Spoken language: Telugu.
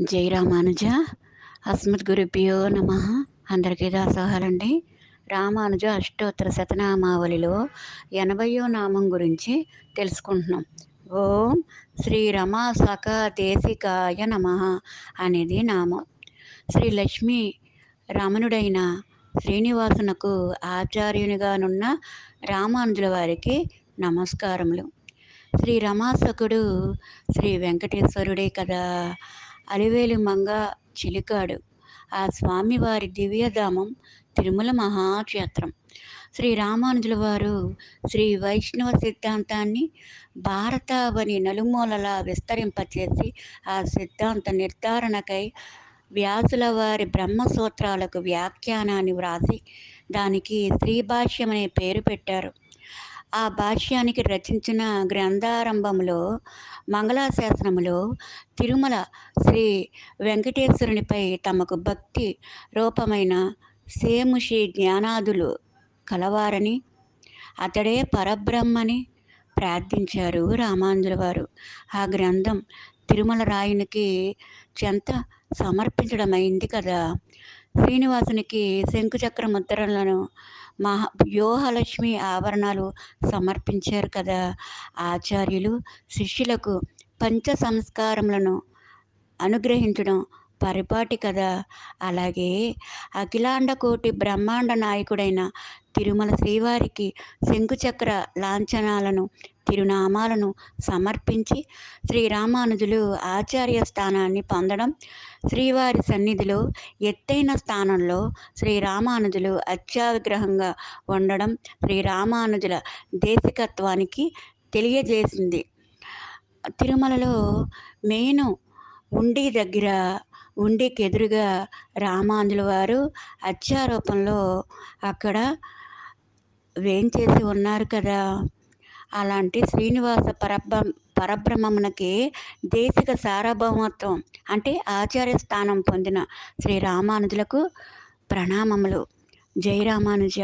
జై రామానుజ. అస్మద్గురుభ్యో నమ. అందరికీ దాసోహాలండి. రామానుజ అష్టోత్తర శతనామావళిలో ఎనభయో నామం గురించి తెలుసుకుంటున్నాం. ఓం శ్రీ రమా సక దేశికాయ నమ అనేది నామం. శ్రీ లక్ష్మి రమణుడైన శ్రీనివాసునకు ఆచార్యునిగానున్న రామానుజుల వారికి నమస్కారములు. శ్రీ రమాసకుడు శ్రీ వెంకటేశ్వరుడే కదా. అలివేలు మంగ చిలికాడు. ఆ స్వామివారి దివ్యధామం తిరుమల మహాక్షేత్రం. శ్రీ రామానుజుల వారు శ్రీ వైష్ణవ సిద్ధాంతాన్ని భారతావని నలుమూలలా విస్తరింపచేసి ఆ సిద్ధాంత నిర్ధారణకై వ్యాసుల వారి బ్రహ్మసూత్రాలకు వ్యాఖ్యానాన్ని వ్రాసి దానికి శ్రీభాష్యం అనే పేరు పెట్టారు. ఆ భాష్యానికి రచించిన గ్రంథారంభంలో మంగళాశాసనములో తిరుమల శ్రీ వెంకటేశ్వరునిపై తమకు భక్తి రూపమైన సేముషి జ్ఞానాదులు కలవారని అతడే పరబ్రహ్మని ప్రార్థించారు రామాంజుల వారు ఆ గ్రంథం తిరుమల రాయునికి చెంత సమర్పించడమైంది కదా. శ్రీనివాసునికి శంకుచక్ర ముద్రలను మహా వ్యూహలక్ష్మి ఆభరణాలు సమర్పించారు కదా. ఆచార్యులు శిష్యులకు పంచ సంస్కారములను అనుగ్రహించడం పరిపాటి కదా. అలాగే అఖిలాండ కోటి బ్రహ్మాండ నాయకుడైన తిరుమల శ్రీవారికి శంకుచక్ర లాంఛనాలను తిరునామాలను సమర్పించి శ్రీరామానుజులు ఆచార్య స్థానాన్ని పొందడం శ్రీవారి సన్నిధిలో ఎత్తైన స్థానంలో శ్రీరామానుజులు అత్యావిగ్రహంగా ఉండడం శ్రీరామానుజుల దేశికత్వానికి తెలియజేసింది. తిరుమలలో మెయిన్ ఉండి దగ్గర ఉండికి ఎదురుగా రామాంజుల వారు అత్యారూపంలో అక్కడ వేంచేసి ఉన్నారు కదా. అలాంటి శ్రీనివాస పరబ్ర పరబ్రహ్మమునకి దేశిక సార్వభౌమత్వం అంటే ఆచార్య స్థానం పొందిన శ్రీ రామానుజులకు ప్రణామములు. జై రామానుజ.